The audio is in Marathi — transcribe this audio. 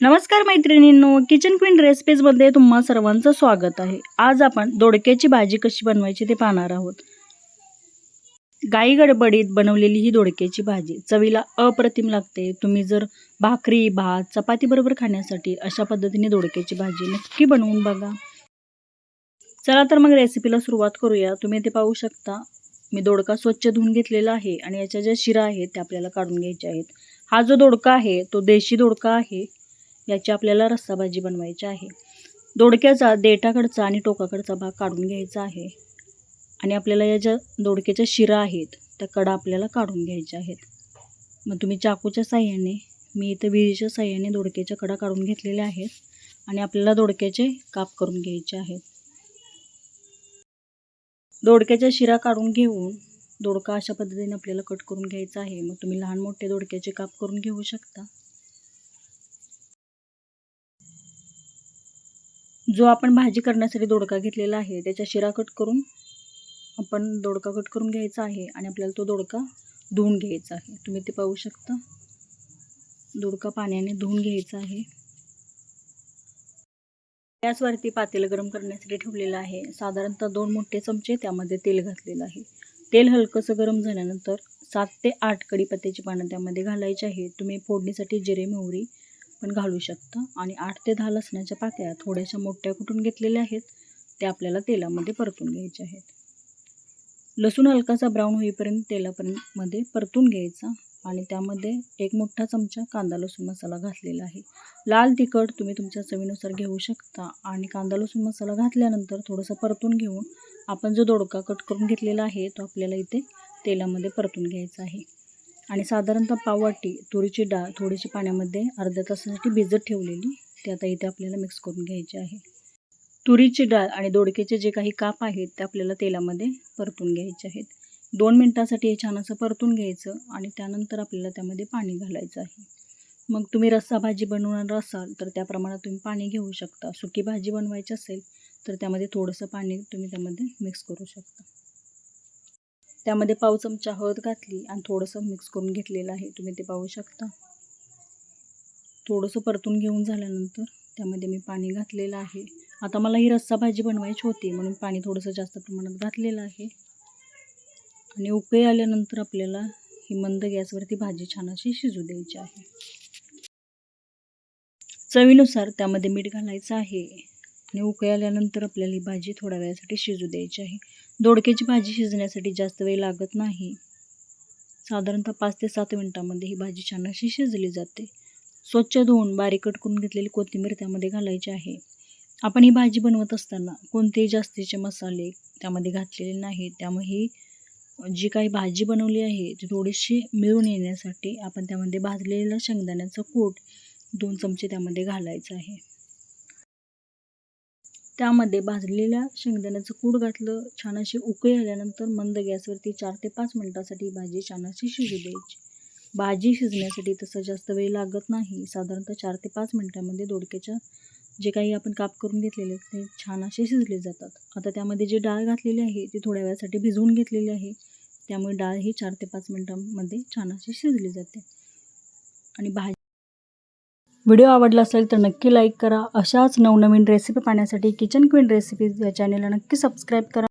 नमस्कार मैत्रिणींनो किचन क्वीन रेसिपीजमध्ये तुम्हा सर्वांचं स्वागत आहे. आज आपण दोडक्याची भाजी कशी बनवायची ते पाहणार आहोत. गाई गडबडीत बनवलेली ही दोडक्याची भाजी चवीला अप्रतिम लागते. तुम्ही जर भाकरी भात चपाती बरोबर खाण्यासाठी अशा पद्धतीने दोडक्याची भाजी नक्की बनवून बघा. चला तर मग रेसिपीला सुरुवात करूया. तुम्ही ते पाहू शकता. मी दोडका स्वच्छ धुवून घेतलेला आहे आणि याच्या ज्या शिरा आहेत त्या आपल्याला काढून घ्यायच्या आहेत. हा जो दोडका आहे तो देशी दोडका आहे. याची आपल्याला रस्सा भाजी बनवायची आहे. दोडक्याचा देठाकडचा आणि टोकाकडचा भाग काढून घ्यायचा आहे. आणि आपल्याला या ज्या दोडक्याच्या शिरा आहेत त्या कडा आपल्याला काढून घ्यायच्या आहेत. मग तुम्ही चाकूच्या साह्याने मी इथं विहिरीच्या साह्याने दोडक्याच्या कडा काढून घेतलेल्या आहेत आणि आपल्याला दोडक्याचे काप करून घ्यायचे आहेत. दोडक्याच्या शिरा काढून घेऊन दोडका अशा पद्धतीने आपल्याला कट करून घ्यायचा आहे. मग तुम्ही लहान मोठे दोडक्याचे काप करून घेऊ शकता. जो आपण भाजी करण्यासाठी दोडका घेतलेला आहे त्याच्या शिरा कट करून आपण दोडका कट करून घ्यायचा आहे आणि आपल्याला तो दोडका धुवून घ्यायचा आहे. तुम्ही ते पाहू शकता. दोडका पाण्याने धुवून घ्यायचा आहे. गॅसवरती पातेल गरम करण्यासाठी ठेवलेलं आहे. साधारणतः दोन मोठे चमचे त्यामध्ये तेल घातलेलं आहे. तेल हलकंसं गरम झाल्यानंतर सात ते आठ कढीपत्त्याची पानं त्यामध्ये घालायची आहे तुम्ही फोडणीसाठी जिरे मोहरी पण घालू शकता. आणि आठ ते दहा लसणाच्या पाकळ्या थोड्याशा मोठ्या कुटून घेतलेल्या आहेत त्या आपल्याला तेलामध्ये परतून घ्यायच्या आहेत. लसूण हलकासा ब्राऊन होईपर्यंत तेलापर्यंत मध्ये परतून घ्यायचा आणि त्यामध्ये एक मोठा चमचा कांदा लसूण मसाला घातलेला आहे. लाल तिखट तुम्ही तुमच्या चवीनुसार घेऊ शकता आणि कांदा लसूण मसाला घातल्यानंतर थोडंसं परतून घेऊन आपण जो दोडका कट करून घेतलेला आहे तो आपल्याला इथे तेलामध्ये परतून घ्यायचा आहे. आणि साधारणतः पाववाटी तुरीची डाळ थोडीशी पाण्यामध्ये अर्ध्या तासासाठी भिजत ठेवलेली. ते आता इथे आपल्याला मिक्स करून घ्यायची आहे. तुरीची डाळ आणि दोडकेचे जे काही काप आहेत ते आपल्याला तेलामध्ये परतून घ्यायचे आहेत. दोन मिनटासाठी हे छान असं परतून घ्यायचं आणि त्यानंतर आपल्याला त्यामध्ये पाणी घालायचं आहे. मग तुम्ही रस्सा भाजी बनवणार असाल तर त्या प्रमाणात तुम्ही पाणी घेऊ शकता. सुकी भाजी बनवायची असेल तर त्यामध्ये थोडंसं पाणी तुम्ही त्यामध्ये मिक्स करू शकता. त्यामध्ये पाव चमचा हळद घातली आणि थोडंसं मिक्स करून घेतलेलं आहे. तुम्ही ते पाहू शकता. थोडंसं परतून घेऊन झाल्यानंतर त्यामध्ये मी पाणी घातलेलं आहे. आता मला ही रस्सा भाजी बनवायची होती म्हणून पाणी थोडंसं जास्त प्रमाणात घातलेलं आहे. आणि उकळी आल्यानंतर आपल्याला ही मंद गॅसवरती भाजी छान अशी शिजू द्यायची आहे. चवीनुसार त्यामध्ये मीठ घालायचं आहे. आणि उकळी आल्यानंतर आपल्याला ही भाजी थोड्या वेळासाठी शिजू द्यायची आहे. दोडक्याची भाजी शिजण्यासाठी जास्त वेळ लागत नाही. साधारणतः पाच ते सात मिनटामध्ये ही भाजी छान अशी शिजली जाते. स्वच्छ धुवून बारीक कट करून घेतलेली कोथिंबीर त्यामध्ये घालायची आहे. आपण ही भाजी बनवत असताना कोणतेही जास्तीचे मसाले त्यामध्ये घातलेले नाहीत. त्यामुळे ही जी काही भाजी बनवली आहे ती थोडीशी मिळून येण्यासाठी आपण त्यामध्ये भाजलेला शेंगदाण्याचं कूट दोन चमचे त्यामध्ये घालायचं आहे. त्यामध्ये भाजलेल्या शेंगदाण्याचं कूड घातलं. छान अशी उकळी आल्यानंतर मंद गॅसवरती चार ते पाच मिनटासाठी भाजी छान अशी शिजू द्यायची. भाजी शिजण्यासाठी तसं जास्त वेळ लागत नाही. साधारणतः चार ते पाच मिनटामध्ये दोडक्याच्या जे काही आपण काप करून घेतलेले ते छान असे शिजले जातात. आता त्यामध्ये जी डाळ घातलेली आहे ती थोड्या वेळासाठी भिजवून घेतलेली आहे. त्यामुळे डाळ ही चार ते पाच मिनटांमध्ये छान अशी शिजली जाते. आणि भाजी व्हिडिओ आवडला असेल तर नक्की लाईक करा. अशाच नवनवीन रेसिपी पाहण्यासाठी किचन क्वीन रेसिपीज या चॅनेलला नक्की सबस्क्राईब करा.